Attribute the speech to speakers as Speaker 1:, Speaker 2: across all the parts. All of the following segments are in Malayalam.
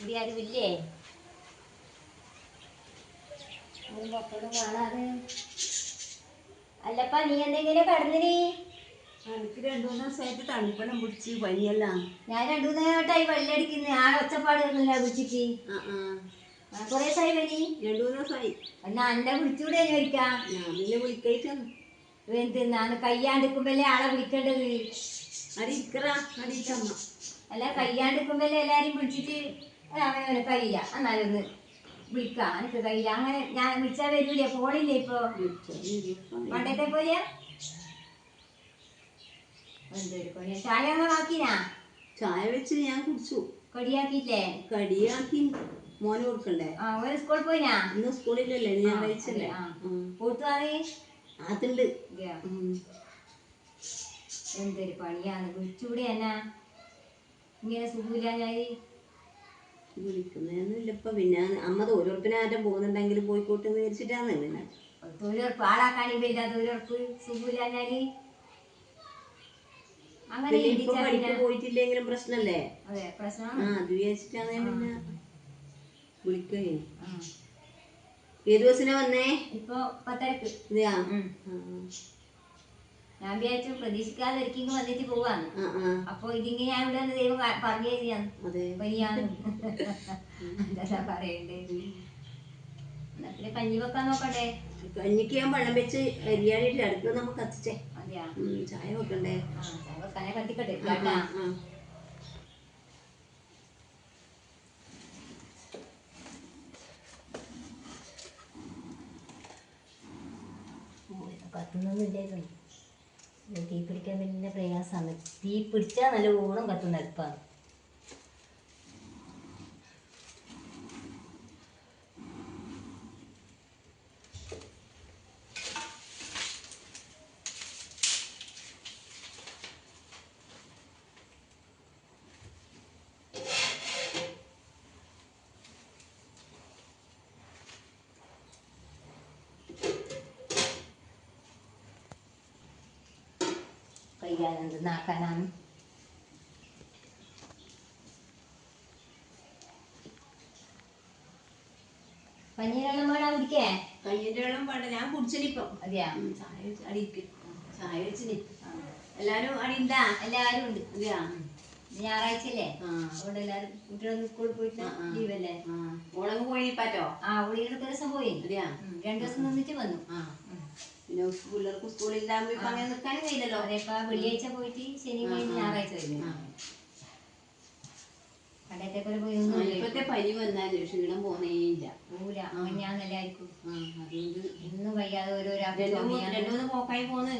Speaker 1: ഇവിടെ ആരും ഇല്ലേ ആരും പപ്പടും കാണാതെ. അല്ലപ്പാ നീ എന്തെങ്കിലും കടന്നിനി?
Speaker 2: എനിക്ക് രണ്ടു മൂന്ന് ദിവസമായിട്ട് തണുപ്പണം പിടിച്ച് പനിയല്ല.
Speaker 1: ഞാൻ രണ്ടു മൂന്ന് നേരമായിട്ടായി വെള്ളടിക്കുന്ന ആ ഒച്ചപ്പാട് വന്നില്ല വിളിച്ചിട്ട് കുറെ ദിവസമായി പനി?
Speaker 2: രണ്ടു മൂന്ന് ദിവസമായി.
Speaker 1: എന്നാ എന്നെ വിളിച്ചുകൂടെ ചോദിക്കാം.
Speaker 2: ഞാൻ പിന്നെ വിളിക്കായിട്ടാണ്.
Speaker 1: എന്തിന്നാണ് കയ്യാണ്ടിക്കുമ്പല്ലേ ആളെ വിളിക്കേണ്ടത്?
Speaker 2: അടി ഇക്കറ അടി
Speaker 1: അല്ല കയ്യാണ്ടിക്കുമ്പല്ലേ എല്ലാരും വിളിച്ചിട്ട് അവനവന് കഴിയില്ല എന്നാലും ഒന്ന് വിളിക്കാം എനിക്ക് കഴിയില്ല അങ്ങനെ ഞാൻ വിളിച്ചാൽ വരൂലേ? ഫോണില്ലേ ഇപ്പൊ? പണ്ടത്തെ പോലെ ചായ ആക്കിനാ?
Speaker 2: ചായ വെച്ച് ഞാൻ കുടിച്ചു.
Speaker 1: കടിയാക്കിയില്ലേ?
Speaker 2: കടിയാക്കി മോനെ കൊടുക്കണ്ടേ?
Speaker 1: ആ ഒരു സ്കൂളിൽ പോയിനാ?
Speaker 2: ഇന്ന് സ്കൂളിലല്ലേ ഞാൻ കഴിച്ചല്ലേ
Speaker 1: ആ. കൂത്തു അത്
Speaker 2: അതുണ്ട്
Speaker 1: എന്തൊരു പണിയാണ്. വിളിച്ചൂടെ എന്നാ? ഇങ്ങനെ സുഖമില്ല ഞാൻ
Speaker 2: വിളിക്കുന്നതൊന്നുമില്ല ഇപ്പൊ പിന്നെ അമ്മ തൊഴിലുറപ്പിന് ആറ്റം പോകുന്നുണ്ടെങ്കിൽ പോയിക്കോട്ടെ വിചാരിച്ചിട്ടാണ് ഇങ്ങനെ
Speaker 1: തൊഴിലുറപ്പ് ആളാക്കാണി വരില്ല തൊഴിലുറപ്പ് സുഖമില്ല ഞാൻ. അങ്ങനെ
Speaker 2: ഇപ്പൊ പഠിക്കാൻ പോയിട്ടില്ലെങ്കിലും പ്രശ്നല്ലേ? ആ അത് വിചാരിച്ചിട്ടാണ് ഞാൻ പിന്നെ വിളിക്കേ. ഏത് ബസ്സിനാ വന്നേ?
Speaker 1: ഇപ്പൊ പത്തരക്ക്.
Speaker 2: ആ,
Speaker 1: ഞാൻ വിചാരിച്ചു പ്രതീക്ഷിക്കാതെ ഒരിക്കലും വന്നിട്ട്
Speaker 2: ആ
Speaker 1: അപ്പൊ ഇതിങ്ങനെ ഞാൻ ഇവിടെ നിന്ന് ദൈവം പറഞ്ഞു
Speaker 2: അതെ.
Speaker 1: പനിയാന്ന് എന്താ പറയണ്ടേ? എന്നാ പിന്നെ കഞ്ഞി വെക്കാൻ നോക്കണ്ടേ
Speaker 2: കഞ്ഞിക്ക് ഞാൻ വെള്ളം വെച്ച് അരിയാടിയിട്ട് അടുക്കള നമുക്ക് കത്തിച്ചേ.
Speaker 1: അതെയാ
Speaker 2: ചായ വെക്കണ്ടേ?
Speaker 1: ചായ വെക്കാനെ കത്തിക്കട്ടെ.
Speaker 2: ആ,
Speaker 1: കേട്ടാ?
Speaker 2: ആ.
Speaker 1: കത്തുന്നൊന്നുമില്ലായിരുന്നു ഇത് തീ പിടിക്കാൻ വലിയ പ്രയാസമാണ് തീ പിടിച്ചാൽ നല്ല ഊണം കത്തുന്ന അടുപ്പാണ് കയ്യാനെന്ത് നാക്കാനാണ് പഞ്ഞീരെല്ലാം വേണ കുടിക്കേ?
Speaker 2: കഞ്ഞിന്റെ വെള്ളം വേണ്ട ഞാൻ കുടിച്ചിനിപ്പം
Speaker 1: അതെയാ?
Speaker 2: ചായ വെച്ച് അടിക്ക് ചായ വെച്ചിനി. എല്ലാരും അടിണ്ടാ
Speaker 1: എല്ലാവരും ഉണ്ട്.
Speaker 2: അതെയാ?
Speaker 1: ഞായറാഴ്ച അല്ലേ?
Speaker 2: ആ.
Speaker 1: എല്ലാരും കുട്ടികളൊന്നും സ്കൂളിൽ പോയിട്ട്. ലീവല്ലേ?
Speaker 2: ഓളങ്ങ് പോയി പാറ്റോ
Speaker 1: ആ ഉള്ളിയുടെ ദിവസം പോയി.
Speaker 2: അതെയാ?
Speaker 1: രണ്ടു ദിവസം നിന്നിട്ട് വന്നു.
Speaker 2: ആ. പിന്നെ പിള്ളേർക്ക് സ്കൂളിൽ ഇപ്പൊ അങ്ങനെ നിൽക്കാനും കഴിയില്ലല്ലോ.
Speaker 1: വെള്ളിയാഴ്ച പോയിട്ട് ശനി കഴിഞ്ഞ് ഞായറാഴ്ച. കടയത്തെ പോലെ പോയി
Speaker 2: ഇപ്പത്തെ പനി വന്നാലും ക്ഷീണം പോന്നേയില്ല
Speaker 1: പോവില്ല അങ്ങനെയാണെല്ലായിരിക്കും
Speaker 2: ആ. അതുകൊണ്ട്
Speaker 1: ഇന്നും വയ്യാതെ ഓരോ
Speaker 2: രണ്ടു മൂന്ന് പോക്കായി പോന്ന്.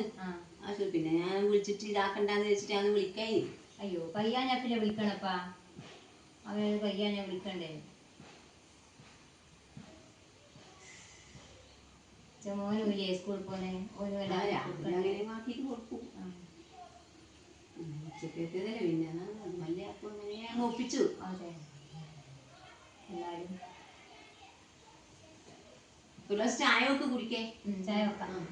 Speaker 2: പിന്നെ ഞാൻ വിളിച്ചിട്ട് ഇതാക്കണ്ടെന്ന് വെച്ചിട്ട് ഞാൻ വിളിക്കായി
Speaker 1: അയ്യോ പയ്യാനാ ഞാൻ പിന്നെ വിളിക്കണപ്പാ. അവനെ പയ്യാനെ ഞാൻ വിളിക്കണ്ടേ? ചെ മോനും ഇല്ലേ സ്കൂളിൽ പോന്നെ ഓനും
Speaker 2: ആക്കിയിട്ട് കൊടുക്കും. ഉച്ചക്കത്തേതല്ലേ പിന്നെ വലിയ അപ്പം അങ്ങനെ അങ്ങ് ഒപ്പിച്ചു.
Speaker 1: അതെ.
Speaker 2: എല്ലാവരും ഗ്ലാസ് ചായ ഒക്കെ കുടിക്കേ?
Speaker 1: ചായ വെക്കാം.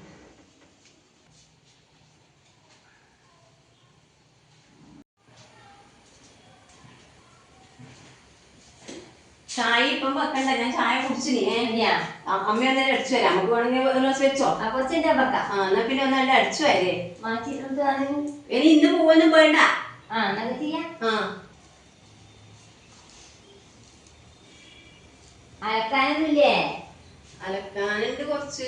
Speaker 2: ചായ ഇപ്പം വെക്കണ്ട ഞാൻ ചായ കുടിച്ചിനി. നീ അമ്മ ഒന്നേരം അടിച്ചു വരാം നമുക്ക് വേണമെങ്കിൽ ഒരു ദിവസം വെച്ചോ?
Speaker 1: ആ കുറച്ചിന്റെ വെക്കാം.
Speaker 2: ആ എന്നാ പിന്നെ ഒന്നല്ല അടിച്ചു വരേ ഇനി ഇന്ന് പോവാനും വേണ്ട.
Speaker 1: ആ എന്നാ ചെയ്യാം.
Speaker 2: ആ.
Speaker 1: അലക്കാനൊന്നുമില്ലേ?
Speaker 2: അലക്കാനുണ്ട് കുറച്ച്.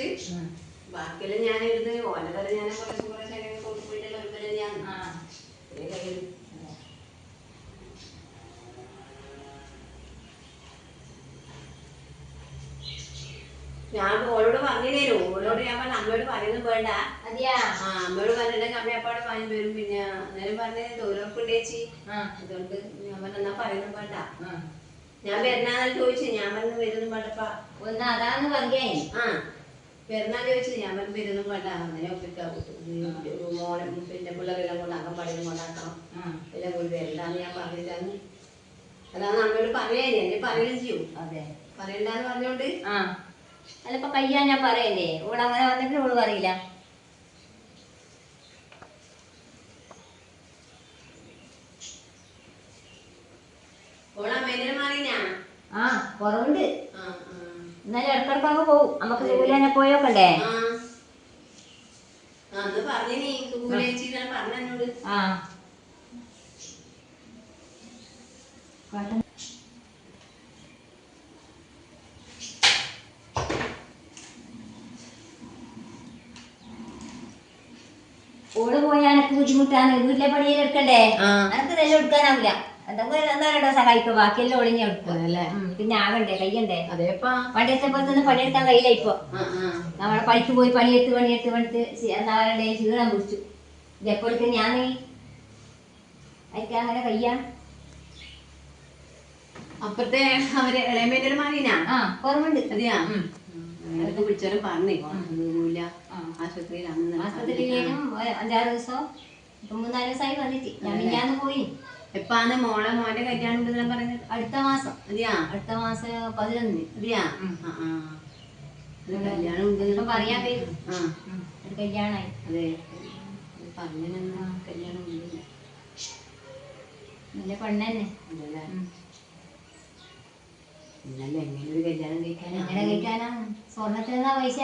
Speaker 2: ബാക്കിയെല്ലാം ഞാൻ ഓലെ ഓലതല ഞാൻ കുറച്ച് കുറച്ച് കൊണ്ടുപോയിട്ടുള്ള ഒരു വില ഞാൻ
Speaker 1: ആ
Speaker 2: ഒരു കയ്യിൽ ഞാൻ ഓളോട് പറഞ്ഞില്ലേനു ഓളോട് ഞാൻ പറഞ്ഞു അമ്മയോട് പറയുന്നത് വേണ്ട. ആ അമ്മയോട് പറഞ്ഞിട്ടുണ്ടെങ്കിൽ അമ്മയപ്പാട് പറഞ്ഞു വരും പിന്നെ അന്നേരം പറഞ്ഞത് തൊഴിലുറപ്പുണ്ടേച്ചി
Speaker 1: ചേച്ചി.
Speaker 2: അതുകൊണ്ട് ഞാൻ പറഞ്ഞു എന്നാ പറയുന്നത് വേണ്ട. ഞാൻ വരുന്നാന്ന് ചോദിച്ചു ഞാൻ പറഞ്ഞു വരുന്നു വേണ്ടപ്പാ
Speaker 1: ഒന്ന് അതാന്ന് പറഞ്ഞേ.
Speaker 2: ആ. പെരുന്നാൾ ചോദിച്ചു ഞാൻ പറഞ്ഞു വരുന്നു വേണ്ട. അങ്ങനെ ഒപ്പിക്കാം മോളെ പിന്നെ പിള്ളേരെല്ലാം കൊണ്ടാക്കാം പടിയും
Speaker 1: കൊണ്ടാക്കാം
Speaker 2: എല്ലാം കൂടി വരണ്ടാന്ന് ഞാൻ പറഞ്ഞില്ലാന്ന്. അതാണ് അമ്മയോട് പറയേ എന്നെ പറയുകയും ചെയ്യും.
Speaker 1: അതെ.
Speaker 2: പറയണ്ടെന്ന് പറഞ്ഞോണ്ട്.
Speaker 1: ആ. അല്ല ഇപ്പൊ കയ്യാ ഞാൻ പറയല്ലേ? ഓൾ അങ്ങനെ വന്നിട്ട് ഓൾ പറയില്ല ആ കുറവുണ്ട്.
Speaker 2: ആ ആ.
Speaker 1: എന്നാലും ഇടക്കിടക്ക് അങ്ങ് പോവും. നമുക്ക് സുഖിലെന്നെ പോയോക്കണ്ടേ
Speaker 2: ആ ആ, അന്ന് പറഞ്ഞു നീ സുഖുലേച്ചി പറഞ്ഞു എന്നോട്
Speaker 1: ആ ഓൾ പോയാൽ എനിക്ക് ബുദ്ധിമുട്ടാണ്. വീട്ടിലെ
Speaker 2: ആ.
Speaker 1: എനിക്ക് ഇതെല്ലാം എടുക്കാനാവില്ല എന്താ സഹായിക്കോ. ബാക്കിയെല്ലാം ഒളിഞ്ഞ പിന്നെ ആകണ്ടേ കയ്യണ്ടേ? പണ്ടത്തെ പോലെ തന്നെ പണിയെടുക്കാൻ കയ്യില്ല ഇപ്പൊ. നമ്മളെ പണിക്ക് പോയി പണിയെടുത്ത് പണിയെടുത്ത് പണിത്ത് എന്താ പറയണ്ടേ? ക്ഷീണം കുറിച്ചു ഇതെപ്പോഴത്തെ ഞാൻ അയക്കാ അങ്ങനെ കയ്യാ.
Speaker 2: അപ്പുറത്തെ അവർ ഇളയമേന്റെ മാറിനാ?
Speaker 1: ആ കുറവുണ്ട്.
Speaker 2: അതെയാ? അവർക്ക് വിളിച്ചാലും പറഞ്ഞേ. ആശുപത്രിയിൽ ആശുപത്രിയിലാണ്
Speaker 1: മാസത്തിലേക്കും അഞ്ചാറ് ദിവസം മൂന്നാൽ ദിവസമായി വന്നിട്ട്. ഞാൻ മിഞ്ഞാന്ന് പോയി.
Speaker 2: എപ്പാന്ന് മോളെ മോന്റെ കല്യാണം ഉണ്ടെന്ന് പറഞ്ഞത്?
Speaker 1: അടുത്ത മാസം.
Speaker 2: അതെയാ?
Speaker 1: അടുത്ത മാസം പതിനൊന്ന്
Speaker 2: അതെയാ? കല്യാണം
Speaker 1: ഉണ്ടെന്ന് പറയാൻ പേര്
Speaker 2: ആ.
Speaker 1: ഒരു കല്യാണമായി
Speaker 2: അതെ. പറഞ്ഞെന്നാ കല്യാണം ഉണ്ട്
Speaker 1: നല്ല പെണ്ണന്നെ.
Speaker 2: അതല്ലേ? കല്യാണം കഴിക്കാനാ?
Speaker 1: സ്വർണത്തിന് എന്താ പൈസ?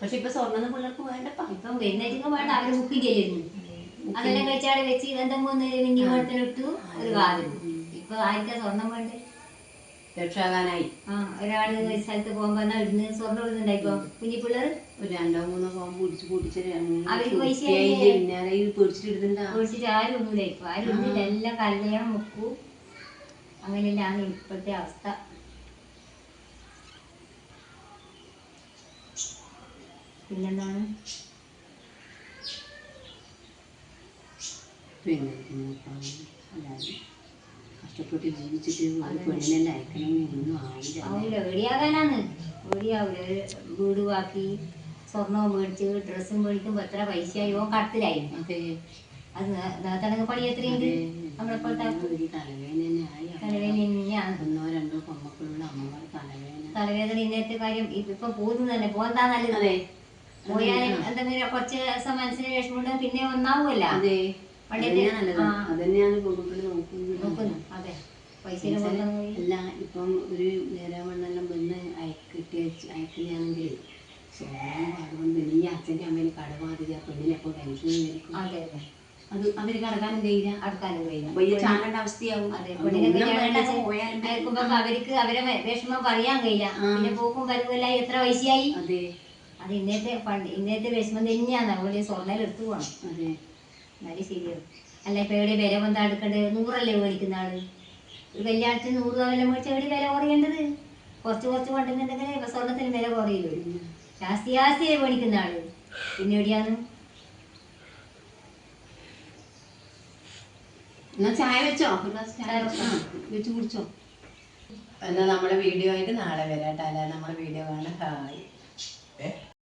Speaker 2: പക്ഷെ ഇപ്പൊ സ്വർണം പിള്ളേർക്ക് വേണ്ടപ്പാ.
Speaker 1: ഇപ്പം വരുന്നേക്കും വേണ്ട. അവർ ബുക്ക് ചെയ്തിരുന്നു അതെല്ലാം കഴിച്ചാടെ വെച്ച് ഒന്ന് മിന്നി കൊടുത്തിട്ടു ഒരു കാലം. ഇപ്പൊ ആർക്കാ സ്വർണം വേണ്ടേ?
Speaker 2: രക്ഷാകാനായി.
Speaker 1: ആ ഒരാൾ ഒരു സ്ഥലത്ത് പോകുമ്പോ എന്നാ ഇടുന്ന്? സ്വർണം ഇടുന്നുണ്ടായിപ്പോ കുഞ്ഞി പിള്ളേർ
Speaker 2: ഒരു രണ്ടോ മൂന്നോ പോകാൻ പിടിച്ച്
Speaker 1: അവർക്ക് പൈസ
Speaker 2: പിടിച്ചിട്ടുണ്ടാ
Speaker 1: കുളിച്ചിട്ട് ആരും ഒന്നുമില്ല ഇപ്പൊ ആരും ഒന്നുമില്ല. എല്ലാം കല്യാണം മുക്കു അങ്ങനെയാണ് ഇപ്പോഴത്തെ അവസ്ഥ. പിന്നെന്താണ്?
Speaker 2: കഷ്ടപ്പെട്ട് ജീവിച്ചിട്ട് ഒരു പെണ്ണിനെ ആവില്ല.
Speaker 1: സ്വർണവും മേടിച്ച് ഡ്രസ്സും മേടിക്കുമ്പോ എത്ര പൈസയായി? ഓ കടത്തിലായി.
Speaker 2: അതെ.
Speaker 1: നേരത്തടങ്ങ് പണി എത്രയുണ്ട് നമ്മളിപ്പോഴത്തെ
Speaker 2: ഒരു തലവേദന തന്നെയായി
Speaker 1: തലവേദന തന്നെയാണ്
Speaker 2: ഒന്നോ രണ്ടോ പൊമ്മക്കളുള്ള അമ്മമാർ തലവേദന.
Speaker 1: തലവേദന ഇന്നത്തെ കാര്യം ഇപ്പൊ പോകുന്നു തന്നെ. പോകാൻ നല്ലത്? പോയാൽ എന്തെങ്കിലും കുറച്ച് മനസ്സിന് വിഷമമുണ്ട് പിന്നെ ഒന്നാവുമല്ല.
Speaker 2: അതന്നെയാണ് പെൺകുട്ടികൾ നോക്കുന്നത്.
Speaker 1: അതെ.
Speaker 2: അല്ല ഇപ്പം ഒരു നേരം വണ്ണെല്ലാം വന്ന് അയക്കിട്ടി അയക്കുകയാണെങ്കിൽ സ്വന്തം പാടുകൊണ്ട് ഈ അച്ഛന്റെ അമ്മേനെ കടബാധിത പെണ്ണിനെപ്പോൾ ടെൻഷൻ വരും
Speaker 1: അതെ
Speaker 2: അവർ കടക്കാനും കഴിയില്ല
Speaker 1: അടുക്കാനും കഴിയില്ല.
Speaker 2: ചാകേണ്ട അവസ്ഥയാവും. പോയാലും
Speaker 1: അവർക്ക് അവരെ വിഷമം പറയാൻ കഴിയില്ല. പിന്നെ പോക്കും പരുവല്ലായി എത്ര വയസ്സായി?
Speaker 2: അതെ.
Speaker 1: അത് ഇന്നത്തെ പണ്ട് ഇന്നത്തെ വിഷമം തന്നെയാണ്. അതുപോലെ സ്വർണയിൽ എടുത്തു പോകണം
Speaker 2: അതെ.
Speaker 1: എന്നാലും ശരിയാവും അല്ല ഇപ്പൊ എവിടെ വില കൊണ്ടാ അടുക്കേണ്ടത് നൂറല്ലേ മേടിക്കുന്ന ആൾ? ഒരു കല്യാണത്തിന് നൂറ് രൂപ മേടിച്ച എവിടെ വില കുറയേണ്ടത്? കുറച്ച് കുറച്ച് കൊണ്ടുവന്നിട്ടുണ്ടെങ്കിൽ ഇപ്പൊ സ്വർണത്തിന് വില കുറയില്ലോ ജാസ്തി ജാസ്തി മേടിക്കുന്ന ആൾ. പിന്നെ എവിടെയാണ്?
Speaker 2: എന്നാ ചായ വെച്ചോ? ഒരു ഗ്ലാസ് ചായ വെച്ച്. കുടിച്ചോ. എന്നാ നമ്മുടെ വീഡിയോ ആയിട്ട് നാളെ വരാം കേട്ടോ. അല്ല? നമ്മുടെ വീഡിയോ കാണാൻ ഹായ്.